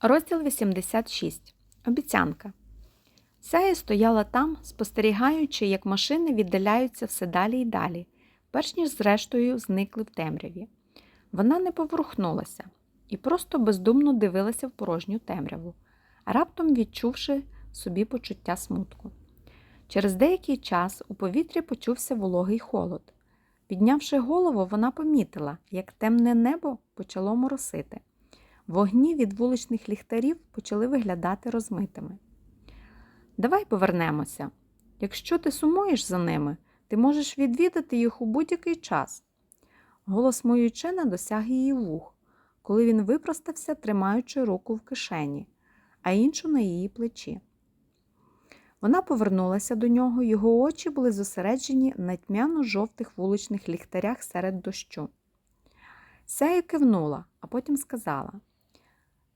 Розділ 86. Обіцянка. Сяя стояла там, спостерігаючи, як машини віддаляються все далі й далі, перш ніж зрештою зникли в темряві. Вона не поворухнулася і просто бездумно дивилася в порожню темряву, раптом відчувши собі почуття смутку. Через деякий час у повітрі почувся вологий холод. Піднявши голову, вона помітила, як темне небо почало моросити. Вогні від вуличних ліхтарів почали виглядати розмитими. Давай повернемося. Якщо ти сумуєш за ними, ти можеш відвідати їх у будь-який час. Голос Моючена досяг її вух, коли він випростався, тримаючи руку в кишені, а іншу на її плечі. Вона повернулася до нього, його очі були зосереджені на тьмяно-жовтих вуличних ліхтарях серед дощу. Сяю кивнула, а потім сказала: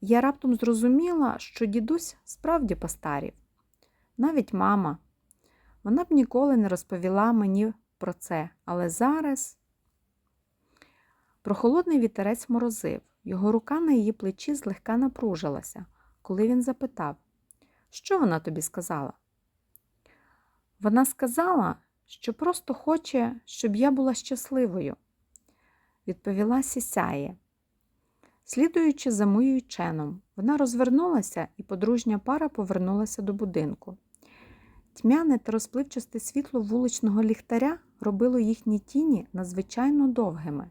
Я раптом зрозуміла, що дідусь справді постарів. Навіть мама. Вона б ніколи не розповіла мені про це, але зараз. Прохолодний вітерець морозив, його рука на її плечі злегка напружилася, коли він запитав, що вона тобі сказала? Вона сказала, що просто хоче, щоб я була щасливою, відповіла Сісяє. Слідуючи за моєю ченом, вона розвернулася, і подружня пара повернулася до будинку. Тьмяне та розпливчасте світло вуличного ліхтаря робило їхні тіні надзвичайно довгими.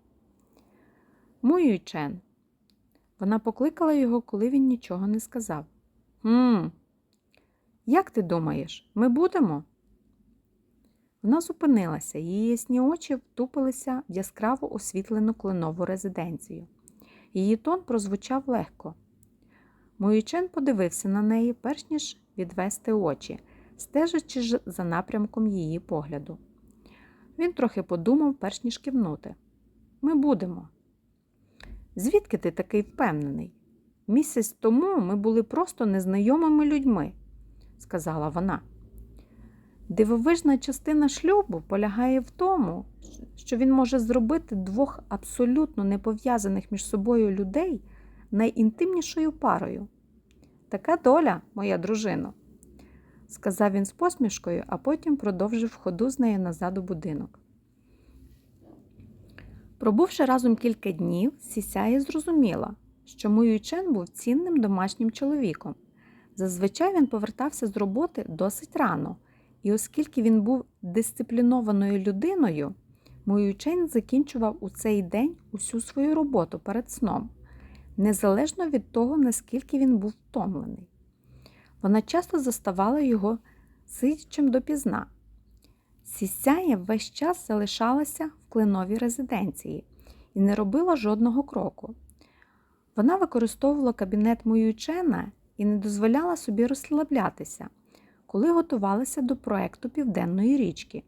Мою чен. Вона покликала його, коли він нічого не сказав. «Хм, Як ти думаєш, ми будемо? Вона зупинилася, її ясні очі втупилися в яскраво освітлену кленову резиденцію. Її тон прозвучав легко. Моючен подивився на неї, перш ніж відвести очі, стежачи ж за напрямком її погляду. Він трохи подумав, перш ніж кивнути. Ми будемо. Звідки ти такий впевнений? Місяць тому ми були просто незнайомими людьми, сказала вона. Дивовижна частина шлюбу полягає в тому, що він може зробити двох абсолютно непов'язаних між собою людей найінтимнішою парою. Така доля, моя дружино, сказав він з посмішкою, а потім продовжив ходу з нею назад у будинок. Пробувши разом кілька днів, Сісяє зрозуміла, що Муючен був цінним домашнім чоловіком. Зазвичай він повертався з роботи досить рано. І оскільки він був дисциплінованою людиною, Моючень закінчував у цей день усю свою роботу перед сном, незалежно від того, наскільки він був втомлений. Вона часто заставала його сидячим допізна. Сісяя весь час залишалася в кленовій резиденції і не робила жодного кроку. Вона використовувала кабінет Моючена і не дозволяла собі розслаблятися коли готувалися до проекту Південної річки,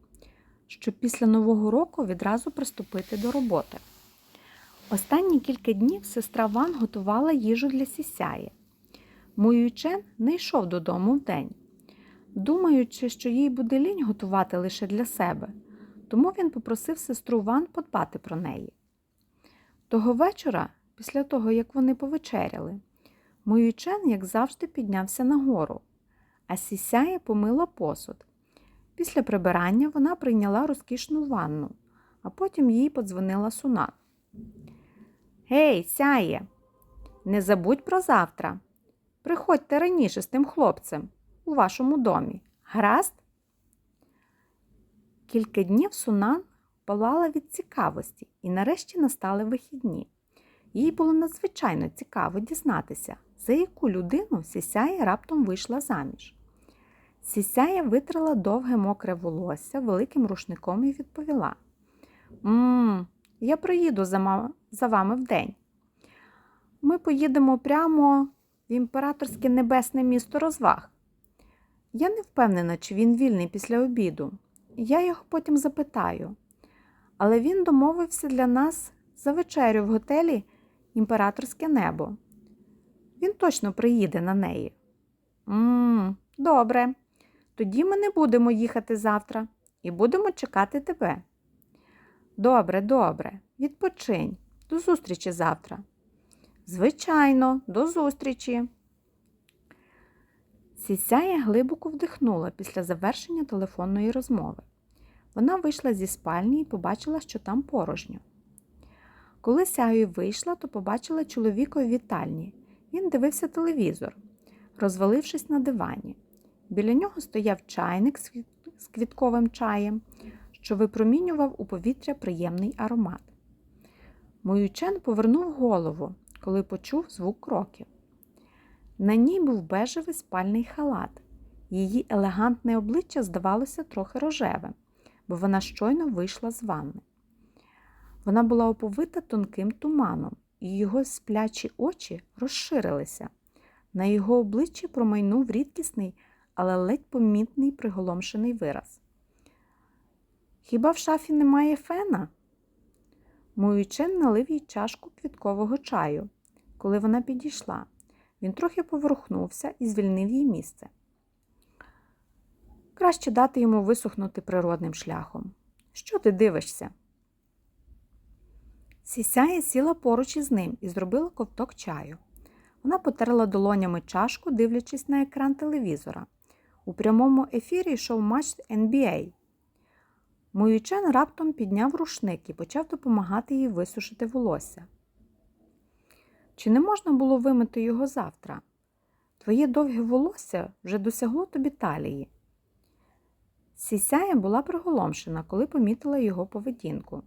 щоб після Нового року відразу приступити до роботи. Останні кілька днів сестра Ван готувала їжу для сісяї. Муючен не йшов додому вдень, думаючи, що їй буде лінь готувати лише для себе, тому він попросив сестру Ван подбати про неї. Того вечора, після того, як вони повечеряли, Муючен, як завжди, піднявся нагору а сісяє помила посуд. Після прибирання вона прийняла розкішну ванну, а потім їй подзвонила Сунат. Гей, сяє, не забудь про завтра. Приходьте раніше з тим хлопцем у вашому домі. Гаразд? Кілька днів Сунан палала від цікавості і нарешті настали вихідні. Їй було надзвичайно цікаво дізнатися, за яку людину Сісяя раптом вийшла заміж. Сісяя витрила довге мокре волосся великим рушником і відповіла: Мм, я приїду за, за вами вдень. Ми поїдемо прямо в імператорське небесне місто розваг. Я не впевнена, чи він вільний після обіду. Я його потім запитаю. Але він домовився для нас за вечерю в готелі Імператорське небо. Він точно приїде на неї. Мм, добре. Тоді ми не будемо їхати завтра і будемо чекати тебе. Добре, добре, відпочинь. До зустрічі завтра. Звичайно, до зустрічі. Сісяя глибоко вдихнула після завершення телефонної розмови. Вона вийшла зі спальні і побачила, що там порожньо. Коли Сяю вийшла, то побачила чоловіка у вітальні. Він дивився телевізор, розвалившись на дивані. Біля нього стояв чайник з квітковим чаєм, що випромінював у повітря приємний аромат. Моючен повернув голову, коли почув звук кроків. На ній був бежевий спальний халат. Її елегантне обличчя здавалося трохи рожевим, бо вона щойно вийшла з ванни. Вона була оповита тонким туманом, і його сплячі очі розширилися. На його обличчі промайнув рідкісний, але ледь помітний приголомшений вираз. Хіба в шафі немає фена? Моючен налив їй чашку квіткового чаю. Коли вона підійшла, він трохи поворухнувся і звільнив їй місце. Краще дати йому висохнути природним шляхом. Що ти дивишся? Сісяє сіла поруч із ним і зробила ковток чаю. Вона потерла долонями чашку, дивлячись на екран телевізора. У прямому ефірі йшов матч NBA. Моючен раптом підняв рушник і почав допомагати їй висушити волосся. Чи не можна було вимити його завтра? Твоє довге волосся вже досягло тобі талії. Сісяя була приголомшена, коли помітила його поведінку.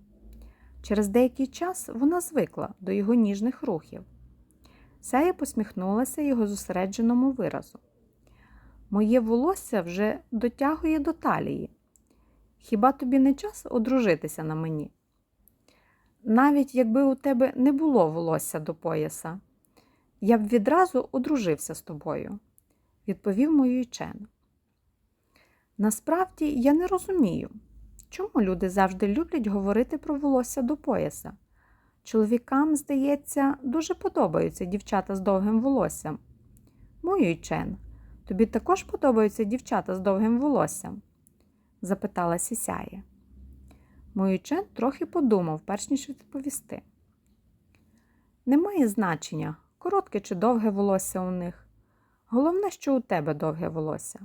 Через деякий час вона звикла до його ніжних рухів. Сяя посміхнулася його зосередженому виразу. Моє волосся вже дотягує до талії. Хіба тобі не час одружитися на мені? Навіть якби у тебе не було волосся до пояса, я б відразу одружився з тобою, відповів Моюйчен. Насправді я не розумію, чому люди завжди люблять говорити про волосся до пояса. Чоловікам, здається, дуже подобаються дівчата з довгим волоссям. Моюйчен, тобі також подобаються дівчата з довгим волоссям? запитала Сісяє. Моючен трохи подумав, перш ніж відповісти. Немає значення, коротке чи довге волосся у них. Головне, що у тебе довге волосся.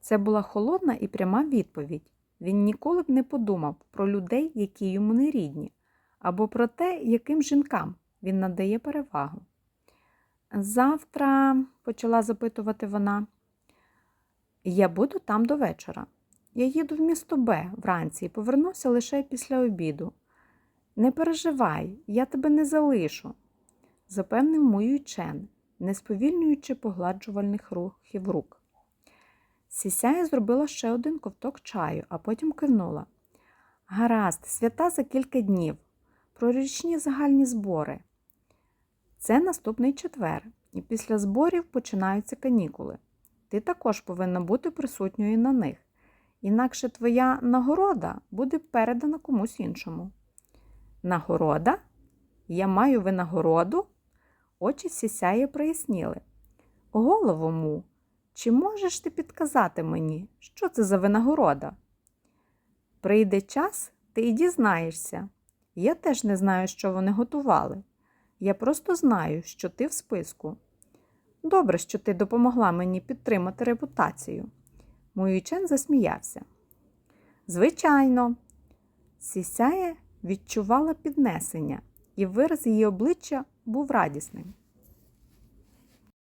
Це була холодна і пряма відповідь. Він ніколи б не подумав про людей, які йому не рідні, або про те, яким жінкам він надає перевагу. Завтра, почала запитувати вона, я буду там до вечора. Я їду в місто Б вранці і повернуся лише після обіду. Не переживай, я тебе не залишу, запевнив мою чен, не сповільнюючи погладжувальних рухів рук. Сісяя зробила ще один ковток чаю, а потім кивнула. Гаразд, свята за кілька днів, про річні загальні збори. Це наступний четвер, і після зборів починаються канікули. Ти також повинна бути присутньою на них. Інакше твоя нагорода буде передана комусь іншому. Нагорода? Я маю винагороду? Очі сісяє проясніли. Голову му, чи можеш ти підказати мені, що це за винагорода? Прийде час, ти і дізнаєшся. Я теж не знаю, що вони готували. Я просто знаю, що ти в списку. Добре, що ти допомогла мені підтримати репутацію. Моючен засміявся. Звичайно, Сісяє відчувала піднесення, і вираз її обличчя був радісним.